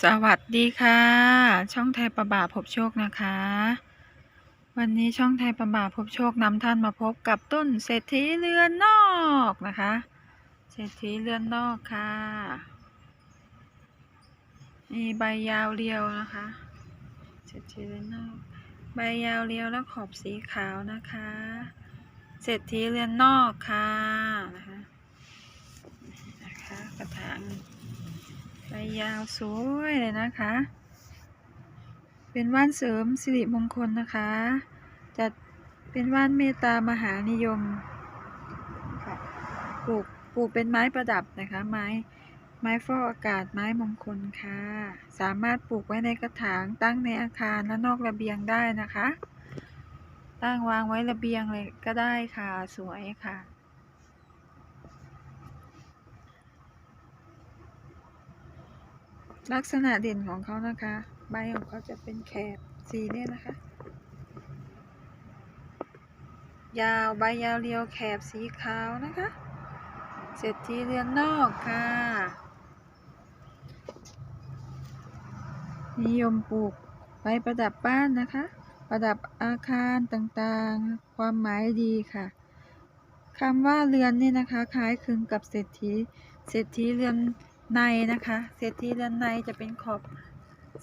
สวัสดีค่ะ ช่องไทยประบาพบโชคนะคะ วันนี้ช่องไทยประบาพบโชคนำท่านมาพบกับต้นเศรษฐีเรือนนอกนะคะ เศรษฐีเรือนนอกค่ะ มีใบยาวเรียวนะคะ เศรษฐีเรือนนอก ใบยาวเรียวและขอบสีขาวนะคะ เศรษฐีเรือนนอกค่ะนะคะนะคะกระถาง ใบยาวสวยเลยนะคะ เป็นว่านเสริมสิริมงคลนะคะ จัดเป็นว่านเมตตามหานิยมค่ะปลูกปลูกเป็นไม้ประดับนะคะ ไม้ไม้ฟอกอากาศไม้มงคลค่ะ สามารถปลูกไว้ในกระถางตั้งในอาคารและนอกระเบียงได้นะคะ ตั้งวางไว้ระเบียงเลยก็ได้ค่ะ สวยค่ะ ลักษณะเด่นของเขานะคะ ใบของเขาจะเป็นแคบสีเนี่ยนะคะ ยาวใบยาวเรียวแคบสีขาวนะคะเศรษฐีเรือนนอกค่ะ นิยมปลูกไว้ประดับบ้านนะคะ ประดับอาคารต่างๆ ความหมายดีค่ะคำว่าเรือนนี่นะคะ คล้ายคลึงกับเศรษฐีเศรษฐีเรือน ในนะคะเศรษฐีเรือนในจะเป็นขอบ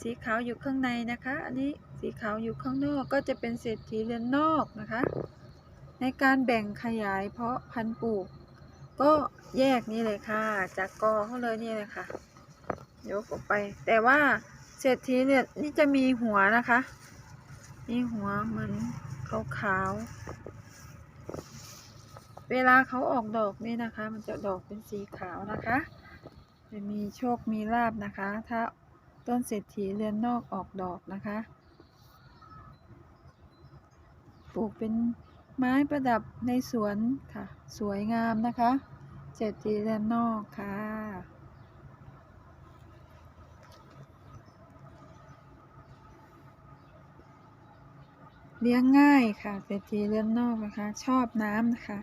สีขาวอยู่ข้างในนะคะ อันนี้สีขาวอยู่ข้างนอกก็จะเป็นเศรษฐีเรือนนอกนะคะ ในการแบ่งขยายเพาะพันธุ์ปลูก ก็แยกนี่เลยค่ะ จากกอเขาเลยนี่เลยค่ะยกออกไป แต่ว่าเศรษฐีเนี่ยนี่จะมีหัวนะคะ มีหัวเหมือนขาวๆเวลาเขาออกดอกนี่นะคะ มันจะดอกเป็นสีขาวนะคะ จะมีโชคมีลาบนะคะ ถ้าต้นเศรษฐีเรือนนอกออกดอกนะคะ ปลูกเป็นไม้ประดับในสวนค่ะ สวยงามนะคะเศรษฐีเรือนนอกค่ะเลี้ยงง่ายค่ะเศรษฐีเรือนนอกนะคะ ชอบน้ำนะคะ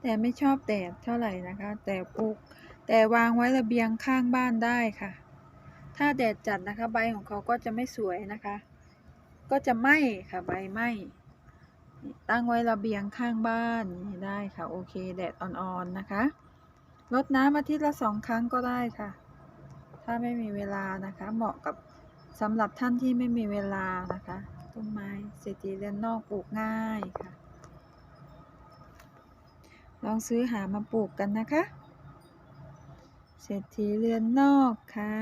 แต่ไม่ชอบแดดเท่าไหร่นะคะ แต่ปลูก แต่วางไว้ระเบียงข้างบ้านได้ค่ะ ถ้าแดดจัดนะคะใบของเขาก็จะไม่สวยนะคะ ก็จะไหม้ค่ะใบไหม้ตั้งไว้ระเบียงข้างบ้านได้ค่ะโอเคแดดอ่อนๆนะคะรดน้ำอาทิตย์ละสองครั้งก็ได้ค่ะ ถ้าไม่มีเวลานะคะ เหมาะกับสำหรับท่านที่ไม่มีเวลานะคะต้นไม้เศรษฐีเรือนนอกปลูกง่ายค่ะ ลองซื้อหามาปลูกกันนะคะ เศรษฐีเรือนนอกค่ะ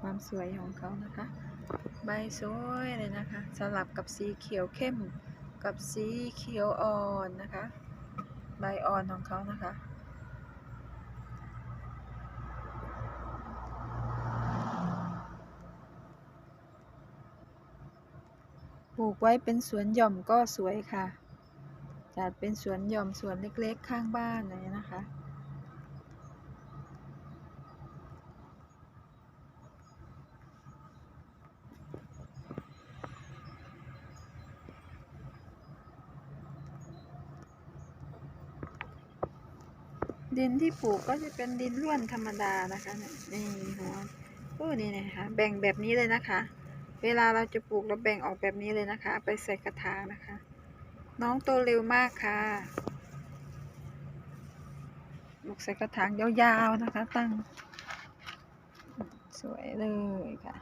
ความสวยของเขานะคะ ใบสวยเลยนะคะ สลับกับสีเขียวเข้มกับสีเขียวอ่อนนะคะ ใบอ่อนของเขานะคะปลูกไว้เป็นสวนหย่อมก็สวยค่ะ จัดเป็นสวนหย่อมสวนเล็กๆ ข้างบ้านเลยนะคะ ดินที่ปลูกก็จะเป็นดินร่วนธรรมดานะคะนี่ยนี่หัวโอ้นี่นะคะแบ่งแบบนี้เลยนะคะ เวลาเราจะปลูกเราแบ่งออกแบบนี้เลยนะคะ ไปใส่กระถางนะคะ น้องโตเร็วมากค่ะปลูกใส่กระถางยาวๆนะคะ ตั้ง สวยเลยค่ะ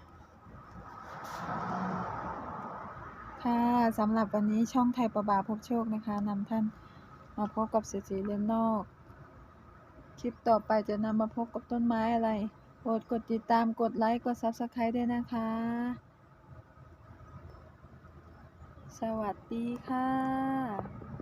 ค่ะสำหรับวันนี้ช่องไทยประบาพบโชคนะคะนำท่านมาพบกับเศรษฐีเรือนนอก คลิปต่อไปจะนำมาพบกับต้นไม้อะไรโปรดกดติดตามกดไลค์ กด Subscribe ด้วยนะคะ สวัสดีค่ะ